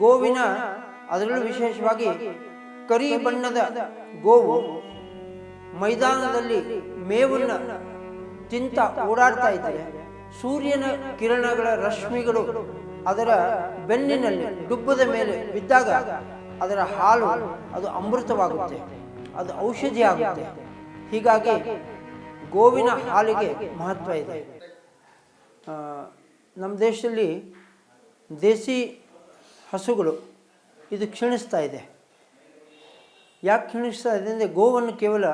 ಗೋವಿನ, ಅದರಲ್ಲೂ ವಿಶೇಷವಾಗಿ ಕರಿ ಬಣ್ಣದ ಗೋವು ಮೈದಾನದಲ್ಲಿ ಮೇವನ್ನ ತಿಂತ ಓಡಾಡ್ತಾ ಇದ್ದರೆ ಸೂರ್ಯನ ಕಿರಣಗಳ ರಶ್ಮಿಗಳು ಅದರ ಬೆನ್ನಿನಲ್ಲಿ ಡುಬ್ಬದ ಮೇಲೆ ಬಿದ್ದಾಗ ಅದರ ಹಾಲು ಅದು ಅಮೃತವಾಗುತ್ತೆ, ಅದು ಔಷಧಿ ಆಗುತ್ತೆ. ಹೀಗಾಗಿ ಗೋವಿನ ಹಾಲಿಗೆ ಮಹತ್ವ ಇದೆ. ನಮ್ಮ ದೇಶದಲ್ಲಿ ದೇಸಿ ಹಸುಗಳು ಇದು ಕ್ಷೀಣಿಸ್ತಾ ಇದೆ. ಯಾಕೆ ಕ್ಷೀಣಿಸ್ತಾ ಇದೆ ಅಂದರೆ ಗೋವನ್ನು ಕೇವಲ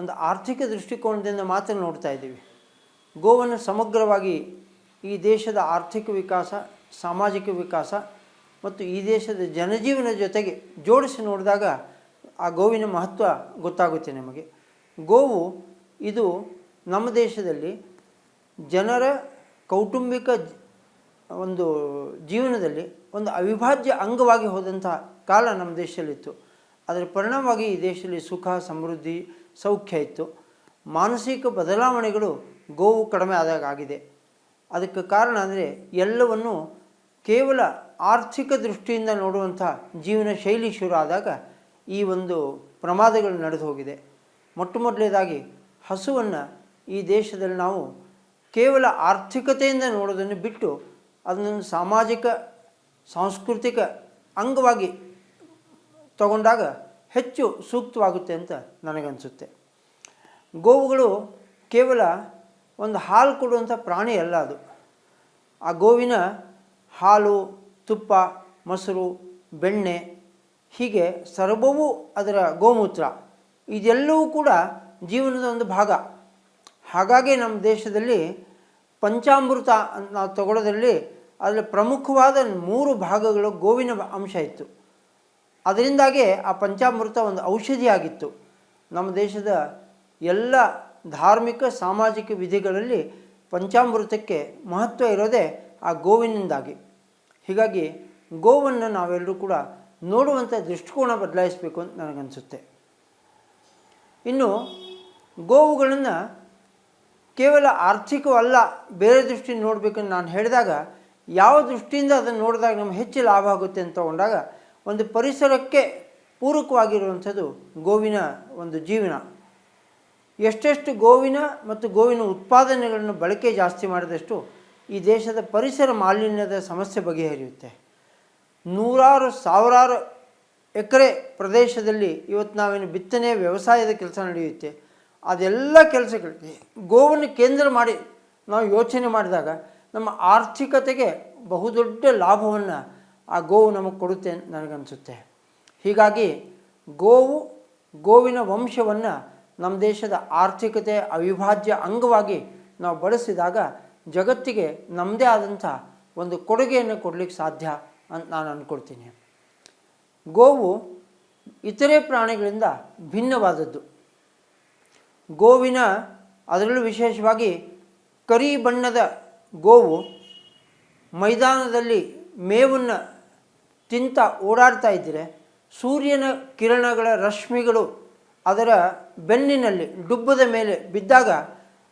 ಒಂದು ಆರ್ಥಿಕ ದೃಷ್ಟಿಕೋನದಿಂದ ಮಾತ್ರ ನೋಡ್ತಾ ಇದ್ದೀವಿ. ಗೋವನ್ನು ಸಮಗ್ರವಾಗಿ ಈ ದೇಶದ ಆರ್ಥಿಕ ವಿಕಾಸ, ಸಾಮಾಜಿಕ ವಿಕಾಸ ಮತ್ತು ಈ ದೇಶದ ಜನಜೀವನ ಜೊತೆಗೆ ಜೋಡಿಸಿ ನೋಡಿದಾಗ ಆ ಗೋವಿನ ಮಹತ್ವ ಗೊತ್ತಾಗುತ್ತೆ ನಮಗೆ. ಗೋವು ಇದು ನಮ್ಮ ದೇಶದಲ್ಲಿ ಜನರ ಕೌಟುಂಬಿಕ ಒಂದು ಜೀವನದಲ್ಲಿ ಒಂದು ಅವಿಭಾಜ್ಯ ಅಂಗವಾಗಿ ಹೋದಂಥ ಕಾಲ ನಮ್ಮ ದೇಶದಲ್ಲಿತ್ತು. ಅದರ ಪರಿಣಾಮವಾಗಿ ಈ ದೇಶದಲ್ಲಿ ಸುಖ, ಸಮೃದ್ಧಿ, ಸೌಖ್ಯ ಇತ್ತು. ಮಾನಸಿಕ ಬದಲಾವಣೆಗಳು ಗೋವು ಕಡಿಮೆ ಆದಾಗ ಆಗಿದೆ. ಅದಕ್ಕೆ ಕಾರಣ ಅಂದರೆ ಎಲ್ಲವನ್ನು ಕೇವಲ ಆರ್ಥಿಕ ದೃಷ್ಟಿಯಿಂದ ನೋಡುವಂಥ ಜೀವನ ಶೈಲಿ ಶುರು ಆದಾಗ ಈ ಒಂದು ಪ್ರಮಾದಗಳು ನಡೆದು ಹೋಗಿದೆ. ಮೊಟ್ಟ ಮೊದಲನೇದಾಗಿ ಹಸುವನ್ನು ಈ ದೇಶದಲ್ಲಿ ನಾವು ಕೇವಲ ಆರ್ಥಿಕತೆಯಿಂದ ನೋಡೋದನ್ನು ಬಿಟ್ಟು ಅದನ್ನು ಸಾಮಾಜಿಕ ಸಾಂಸ್ಕೃತಿಕ ಅಂಗವಾಗಿ ತಗೊಂಡಾಗ ಹೆಚ್ಚು ಸೂಕ್ತವಾಗುತ್ತೆ ಅಂತ ನನಗನ್ಸುತ್ತೆ. ಗೋವುಗಳು ಕೇವಲ ಒಂದು ಹಾಲು ಕೊಡುವಂಥ ಪ್ರಾಣಿ ಅಲ್ಲ ಅದು. ಆ ಗೋವಿನ ಹಾಲು, ತುಪ್ಪ, ಮೊಸರು, ಬೆಣ್ಣೆ ಹೀಗೆ ಸರ್ವವೂ ಅದರ ಗೋಮೂತ್ರ. ಇದೆಲ್ಲವೂ ಕೂಡ ಜೀವನದ ಒಂದು ಭಾಗ. ಹಾಗಾಗಿ ನಮ್ಮ ದೇಶದಲ್ಲಿ ಪಂಚಾಮೃತ ನಾವು ತಗೊಳ್ಳೋದ್ರಲ್ಲಿ ಅದರಲ್ಲಿ ಪ್ರಮುಖವಾದ ಮೂರು ಭಾಗಗಳು ಗೋವಿನ ಅಂಶ ಇತ್ತು. ಅದರಿಂದಾಗೆ ಆ ಪಂಚಾಮೃತ ಒಂದು ಔಷಧಿಯಾಗಿತ್ತು. ನಮ್ಮ ದೇಶದ ಎಲ್ಲ ಧಾರ್ಮಿಕ, ಸಾಮಾಜಿಕ ವಿಧಿಗಳಲ್ಲಿ ಪಂಚಾಮೃತಕ್ಕೆ ಮಹತ್ವ ಇರೋದೇ ಆ ಗೋವಿನಿಂದಾಗಿ. ಹೀಗಾಗಿ ಗೋವನ್ನು ನಾವೆಲ್ಲರೂ ಕೂಡ ನೋಡುವಂಥ ದೃಷ್ಟಿಕೋನ ಬದಲಾಯಿಸಬೇಕು ಅಂತ ನನಗನ್ಸುತ್ತೆ. ಇನ್ನು ಗೋವುಗಳನ್ನು ಕೇವಲ ಆರ್ಥಿಕವಲ್ಲ, ಬೇರೆ ದೃಷ್ಟಿ ನೋಡಬೇಕಂತ ನಾನು ಹೇಳಿದಾಗ ಯಾವ ದೃಷ್ಟಿಯಿಂದ ಅದನ್ನು ನೋಡಿದಾಗ ನಮ್ಗೆ ಹೆಚ್ಚು ಲಾಭ ಆಗುತ್ತೆ ಅಂತ ತಗೊಂಡಾಗ ಒಂದು ಪರಿಸರಕ್ಕೆ ಪೂರಕವಾಗಿರುವಂಥದ್ದು ಗೋವಿನ ಒಂದು ಜೀವನ. ಎಷ್ಟೆಷ್ಟು ಗೋವಿನ ಮತ್ತು ಗೋವಿನ ಉತ್ಪಾದನೆಗಳನ್ನು ಬಳಕೆ ಜಾಸ್ತಿ ಮಾಡಿದಷ್ಟು ಈ ದೇಶದ ಪರಿಸರ ಮಾಲಿನ್ಯದ ಸಮಸ್ಯೆ ಬಗೆಹರಿಯುತ್ತೆ. ನೂರಾರು, ಸಾವಿರಾರು ಎಕರೆ ಪ್ರದೇಶದಲ್ಲಿ ಇವತ್ತು ನಾವೇನು ಬಿತ್ತನೆ ವ್ಯವಸಾಯದ ಕೆಲಸ ನಡೆಯುತ್ತೆ. ಅದೆಲ್ಲ ಕೆಲಸಗಳಿಗೆ ಗೋವನ್ನು ಕೇಂದ್ರ ಮಾಡಿ ನಾವು ಯೋಚನೆ ಮಾಡಿದಾಗ ನಮ್ಮ ಆರ್ಥಿಕತೆಗೆ ಬಹುದೊಡ್ಡ ಲಾಭವನ್ನು ಆ ಗೋವು ನಮಗೆ ಕೊಡುತ್ತೆ ಅಂತ ನನಗನ್ಸುತ್ತೆ. ಹೀಗಾಗಿ ಗೋವು, ಗೋವಿನ ವಂಶವನ್ನು ನಮ್ಮ ದೇಶದ ಆರ್ಥಿಕತೆ ಅವಿಭಾಜ್ಯ ಅಂಗವಾಗಿ ನಾವು ಬಳಸಿದಾಗ ಜಗತ್ತಿಗೆ ನಮ್ಮದೇ ಆದಂಥ ಒಂದು ಕೊಡುಗೆಯನ್ನು ಕೊಡಲಿಕ್ಕೆ ಸಾಧ್ಯ ಅಂತ ನಾನು ಅಂದ್ಕೊಳ್ತೀನಿ ಗೋವು ಇತರೆ ಪ್ರಾಣಿಗಳಿಂದ ಭಿನ್ನವಾದದ್ದು. ಗೋವಿನ ಅದರಲ್ಲೂ ವಿಶೇಷವಾಗಿ ಕರಿ ಬಣ್ಣದ ಗೋವು ಮೈದಾನದಲ್ಲಿ ಮೇವನ್ನು ತಿಂತ ಓಡಾಡ್ತಾ ಇದ್ದರೆ ಸೂರ್ಯನ ಕಿರಣಗಳ ರಶ್ಮಿಗಳು ಅದರ ಬೆನ್ನಿನಲ್ಲಿ ಡುಬ್ಬದ ಮೇಲೆ ಬಿದ್ದಾಗ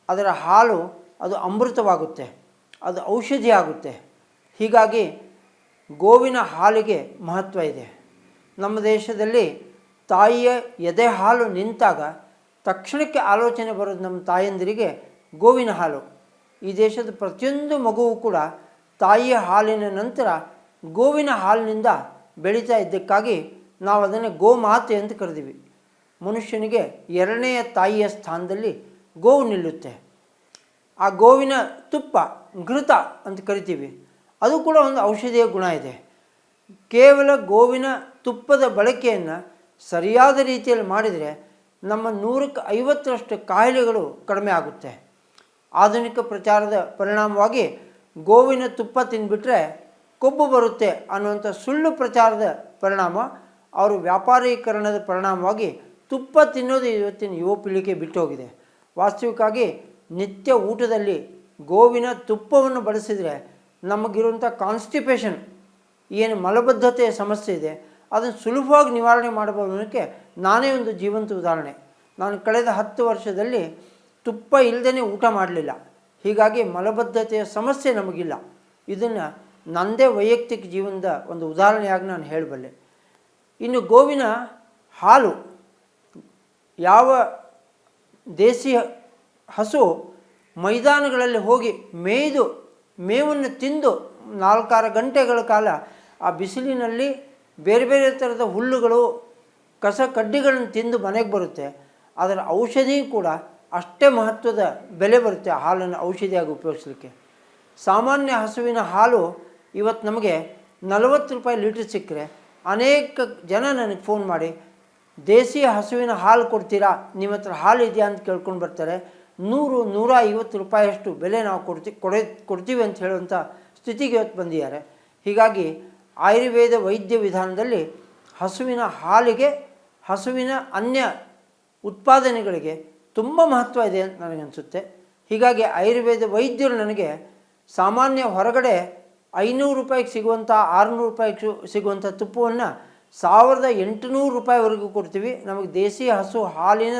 ಅದರ ಹಾಲು ಅದು ಅಮೃತವಾಗುತ್ತೆ, ಅದು ಔಷಧಿ ಆಗುತ್ತೆ. ಹೀಗಾಗಿ ಗೋವಿನ ಹಾಲಿಗೆ ಮಹತ್ವ ಇದೆ. ನಮ್ಮ ದೇಶದಲ್ಲಿ ತಾಯಿಯ ಎದೆ ಹಾಲು ನಿಂತಾಗ ತಕ್ಷಣಕ್ಕೆ ಆಲೋಚನೆ ಬರೋದು ನಮ್ಮ ತಾಯಂದಿರಿಗೆ ಗೋವಿನ ಹಾಲು. ಈ ದೇಶದ ಪ್ರತಿಯೊಂದು ಮಗುವು ಕೂಡ ತಾಯಿಯ ಹಾಲಿನ ನಂತರ ಗೋವಿನ ಹಾಲಿನಿಂದ ಬೆಳೀತಾ ಇದ್ದಕ್ಕಾಗಿ ನಾವು ಅದನ್ನು ಗೋಮಾತೆ ಅಂತ ಕರೆದಿವಿ. ಮನುಷ್ಯನಿಗೆ ಎರಡನೆಯ ತಾಯಿಯ ಸ್ಥಾನದಲ್ಲಿ ಗೋವು ನಿಲ್ಲುತ್ತೆ. ಆ ಗೋವಿನ ತುಪ್ಪ, ಘೃತ ಅಂತ ಕರಿತೀವಿ. ಅದು ಕೂಡ ಒಂದು ಔಷಧಿಯ ಗುಣ ಇದೆ. ಕೇವಲ ಗೋವಿನ ತುಪ್ಪದ ಬಳಕೆಯನ್ನು ಸರಿಯಾದ ರೀತಿಯಲ್ಲಿ ಮಾಡಿದರೆ ನಮ್ಮ ನೂರಕ್ಕೆ ಐವತ್ತರಷ್ಟು ಕಾಯಿಲೆಗಳು ಕಡಿಮೆ ಆಗುತ್ತೆ. ಆಧುನಿಕ ಪ್ರಚಾರದ ಪರಿಣಾಮವಾಗಿ ಗೋವಿನ ತುಪ್ಪ ತಿಂದುಬಿಟ್ರೆ ಕೊಬ್ಬು ಬರುತ್ತೆ ಅನ್ನುವಂಥ ಸುಳ್ಳು ಪ್ರಚಾರದ ಪರಿಣಾಮ, ಅವರು ವ್ಯಾಪಾರೀಕರಣದ ಪರಿಣಾಮವಾಗಿ ತುಪ್ಪ ತಿನ್ನೋದು ಇವತ್ತಿನ ಯುವ ಪೀಳಿಗೆ ಬಿಟ್ಟು ಹೋಗಿದೆ ವಾಸ್ತವಿಕವಾಗಿ ನಿತ್ಯ ಊಟದಲ್ಲಿ ಗೋವಿನ ತುಪ್ಪವನ್ನು ಬಳಸಿದರೆ ನಮಗಿರುವಂಥ ಕಾನ್ಸ್ಟಿಪೇಷನ್ ಏನು ಮಲಬದ್ಧತೆಯ ಸಮಸ್ಯೆ ಇದೆ, ಅದನ್ನು ಸುಲಭವಾಗಿ ನಿವಾರಣೆ ಮಾಡಬಹುದಕ್ಕೆ ನಾನೇ ಒಂದು ಜೀವಂತ ಉದಾಹರಣೆ. ನಾನು ಕಳೆದ ಹತ್ತು ವರ್ಷದಲ್ಲಿ ತುಪ್ಪ ಇಲ್ಲದೇ ಊಟ ಮಾಡಲಿಲ್ಲ. ಹೀಗಾಗಿ ಮಲಬದ್ಧತೆಯ ಸಮಸ್ಯೆ ನಮಗಿಲ್ಲ. ಇದನ್ನು ನನ್ನದೇ ವೈಯಕ್ತಿಕ ಜೀವನದ ಒಂದು ಉದಾಹರಣೆಯಾಗಿ ನಾನು ಹೇಳಬಲ್ಲೆ. ಇನ್ನು ಗೋವಿನ ಹಾಲು, ಯಾವ ದೇಸಿ ಹಸು ಮೈದಾನಗಳಲ್ಲಿ ಹೋಗಿ ಮೇಯ್ದು, ಮೇವನ್ನು ತಿಂದು ನಾಲ್ಕಾರು ಗಂಟೆಗಳ ಕಾಲ ಆ ಬಿಸಿಲಿನಲ್ಲಿ ಬೇರೆ ಬೇರೆ ಥರದ ಹುಲ್ಲುಗಳು, ಕಸ ಕಡ್ಡಿಗಳನ್ನು ತಿಂದು ಮನೆಗೆ ಬರುತ್ತೆ. ಅದರ ಔಷಧಿ ಕೂಡ ಅಷ್ಟೇ ಮಹತ್ವದ ಬೆಲೆ ಬರುತ್ತೆ ಹಾಲನ್ನು ಔಷಧಿಯಾಗಿ ಉಪಯೋಗಿಸಲಿಕ್ಕೆ. ಸಾಮಾನ್ಯ ಹಸುವಿನ ಹಾಲು ಇವತ್ತು ನಮಗೆ ನಲವತ್ತು ರೂಪಾಯಿ ಲೀಟ್ರ್ ಸಿಕ್ಕರೆ ಅನೇಕ ಜನ ನನಗೆ ಫೋನ್ ಮಾಡಿ, ದೇಸಿ ಹಸುವಿನ ಹಾಲು ಕೊಡ್ತೀರಾ? ನಿಮ್ಮ ಹತ್ರ ಹಾಲು ಇದೆಯಾ? ಅಂತ ಕೇಳ್ಕೊಂಡು ಬರ್ತಾರೆ. ನೂರು ನೂರ ಐವತ್ತು ರೂಪಾಯಿಯಷ್ಟು ಬೆಲೆ ನಾವು ಕೊಡ್ತಿ, ಕೊಡ, ಕೊಡ್ತೀವಿ ಅಂತ ಹೇಳುವಂಥ ಸ್ಥಿತಿಗೆ ಇವತ್ತು ಬಂದಿದ್ದಾರೆ. ಹೀಗಾಗಿ ಆಯುರ್ವೇದ ವೈದ್ಯ ವಿಧಾನದಲ್ಲಿ ಹಸುವಿನ ಹಾಲಿಗೆ, ಹಸುವಿನ ಅನ್ಯ ಉತ್ಪಾದನೆಗಳಿಗೆ ತುಂಬ ಮಹತ್ವ ಇದೆ ಅಂತ ನನಗನ್ಸುತ್ತೆ ಹೀಗಾಗಿ ಆಯುರ್ವೇದ ವೈದ್ಯರು ನನಗೆ ಸಾಮಾನ್ಯ ಹೊರಗಡೆ ಐನೂರು ರೂಪಾಯಿಗೆ ಸಿಗುವಂಥ, ಆರುನೂರು ರೂಪಾಯಿಗೆ ಸಿಗುವಂಥ ತುಪ್ಪವನ್ನು ಸಾವಿರದ ಎಂಟುನೂರು ರೂಪಾಯಿವರೆಗೂ ಕೊಡ್ತೀವಿ. ನಮಗೆ ದೇಸಿ ಹಸು ಹಾಲಿನ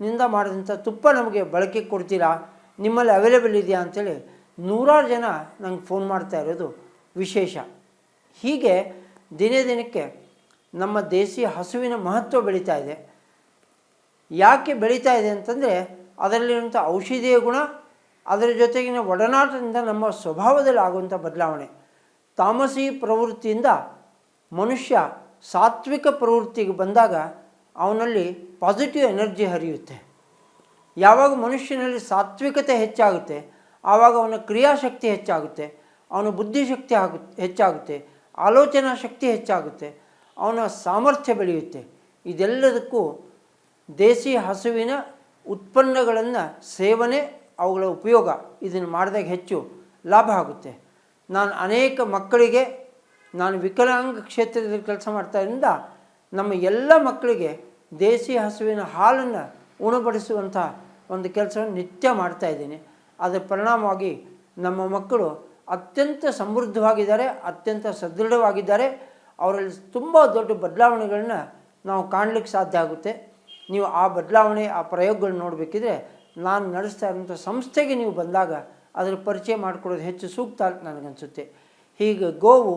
ನಿಂದ ಮಾಡಿದಂಥ ತುಪ್ಪ ನಮಗೆ ಬಳಕೆ ಕೊಡ್ತೀರಾ? ನಿಮ್ಮಲ್ಲಿ ಅವೈಲೇಬಲ್ ಇದೆಯಾ ಅಂಥೇಳಿ ನೂರಾರು ಜನ ನಂಗೆ ಫೋನ್ ಮಾಡ್ತಾ ಇರೋದು ವಿಶೇಷ. ಹೀಗೆ ದಿನೇ ದಿನಕ್ಕೆ ನಮ್ಮ ದೇಸಿ ಹಸುವಿನ ಮಹತ್ವ ಬೆಳೀತಾ ಇದೆ. ಯಾಕೆ ಬೆಳೀತಾ ಇದೆ ಅಂತಂದರೆ ಅದರಲ್ಲಿರುವಂಥ ಔಷಧೀಯ ಗುಣ, ಅದರ ಜೊತೆಗಿನ ಒಡನಾಟದಿಂದ ನಮ್ಮ ಸ್ವಭಾವದಲ್ಲಿ ಆಗುವಂಥ ಬದಲಾವಣೆ. ತಾಮಸಿ ಪ್ರವೃತ್ತಿಯಿಂದ ಮನುಷ್ಯ ಸಾತ್ವಿಕ ಪ್ರವೃತ್ತಿಗೆ ಬಂದಾಗ ಅವನಲ್ಲಿ ಪಾಸಿಟಿವ್ ಎನರ್ಜಿ ಹರಿಯುತ್ತೆ. ಯಾವಾಗ ಮನುಷ್ಯನಲ್ಲಿ ಸಾತ್ವಿಕತೆ ಹೆಚ್ಚಾಗುತ್ತೆ, ಆವಾಗ ಅವನ ಕ್ರಿಯಾಶಕ್ತಿ ಹೆಚ್ಚಾಗುತ್ತೆ, ಅವನ ಬುದ್ಧಿಶಕ್ತಿ ಆಗು ಹೆಚ್ಚಾಗುತ್ತೆ, ಆಲೋಚನಾ ಶಕ್ತಿ ಹೆಚ್ಚಾಗುತ್ತೆ, ಅವನ ಸಾಮರ್ಥ್ಯ ಬೆಳೆಯುತ್ತೆ. ಇದೆಲ್ಲದಕ್ಕೂ ದೇಸಿ ಹಸುವಿನ ಉತ್ಪನ್ನಗಳನ್ನು ಸೇವನೆ, ಅವುಗಳ ಉಪಯೋಗ ಇದನ್ನು ಮಾಡಿದಾಗ ಹೆಚ್ಚು ಲಾಭ ಆಗುತ್ತೆ. ನಾನು ಅನೇಕ ಮಕ್ಕಳಿಗೆ, ನಾನು ವಿಕಲಾಂಗ ಕ್ಷೇತ್ರದಲ್ಲಿ ಕೆಲಸ ಮಾಡ್ತಾರಿಂದ ನಮ್ಮ ಎಲ್ಲ ಮಕ್ಕಳಿಗೆ ದೇಸಿ ಹಸುವಿನ ಹಾಲನ್ನು ಉಣಬಡಿಸುವಂಥ ಒಂದು ಕೆಲಸವನ್ನು ನಿತ್ಯ ಮಾಡ್ತಾ ಇದ್ದೀನಿ. ಅದರ ಪರಿಣಾಮವಾಗಿ ನಮ್ಮ ಮಕ್ಕಳು ಅತ್ಯಂತ ಸಮೃದ್ಧವಾಗಿದ್ದಾರೆ, ಅತ್ಯಂತ ಸದೃಢವಾಗಿದ್ದಾರೆ. ಅವರಲ್ಲಿ ತುಂಬ ದೊಡ್ಡ ಬದಲಾವಣೆಗಳನ್ನ ನಾವು ಕಾಣಲಿಕ್ಕೆ ಸಾಧ್ಯ ಆಗುತ್ತೆ. ನೀವು ಆ ಬದಲಾವಣೆ, ಆ ಪ್ರಯೋಗಗಳನ್ನ ನೋಡಬೇಕಿದ್ರೆ ನಾನು ನಡೆಸ್ತಾ ಇರೋಂಥ ಸಂಸ್ಥೆಗೆ ನೀವು ಬಂದಾಗ ಅದರ ಪರಿಚಯ ಮಾಡಿಕೊಡೋದು ಹೆಚ್ಚು ಸೂಕ್ತ ಅಂತ ನನಗನ್ಸುತ್ತೆ. ಹೀಗೆ ಗೋವು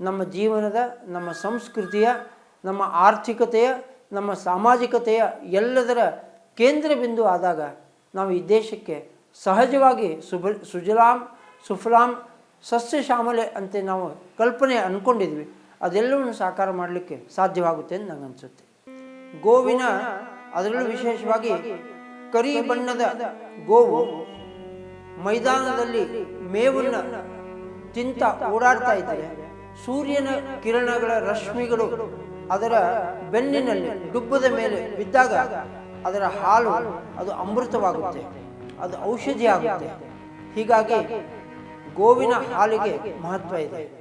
ನಮ್ಮ ಜೀವನದ, ನಮ್ಮ ಸಂಸ್ಕೃತಿಯ, ನಮ್ಮ ಆರ್ಥಿಕತೆಯ, ನಮ್ಮ ಸಾಮಾಜಿಕತೆಯ ಎಲ್ಲದರ ಕೇಂದ್ರ ಬಿಂದು ಆದಾಗ ನಾವು ಈ ದೇಶಕ್ಕೆ ಸಹಜವಾಗಿ ಸುಬ ಸುಜಲಾಂ, ಸುಫಲಾಂ ಸಸ್ಯಶ್ಯಾಮಲೆ ಅಂತ ನಾವು ಕಲ್ಪನೆ ಅಂದ್ಕೊಂಡಿದ್ವಿ ಅದೆಲ್ಲವನ್ನು ಸಾಕಾರ ಮಾಡಲಿಕ್ಕೆ ಸಾಧ್ಯವಾಗುತ್ತೆ ಅಂತ ನನಗನ್ಸುತ್ತೆ. ಗೋವಿನ ಅದರಲ್ಲೂ ವಿಶೇಷವಾಗಿ ಕರಿ ಬಣ್ಣದ ಗೋವು ಮೈದಾನದಲ್ಲಿ ಮೇವನ್ನ ತಿಂತ ಓಡಾಡ್ತಾ ಇದ್ದರೆ. ಸೂರ್ಯನ ಕಿರಣಗಳ ರಶ್ಮಿಗಳು ಅದರ ಬೆನ್ನಿನಲ್ಲಿ ಡುಬ್ಬದ ಮೇಲೆ ಬಿದ್ದಾಗ ಅದರ ಹಾಲು ಅದು ಅಮೃತವಾಗುತ್ತೆ, ಅದು ಔಷಧಿ ಆಗುತ್ತೆ ಹೀಗಾಗಿ ಗೋವಿನ ಹಾಲಿಗೆ ಮಹತ್ವ ಇದೆ.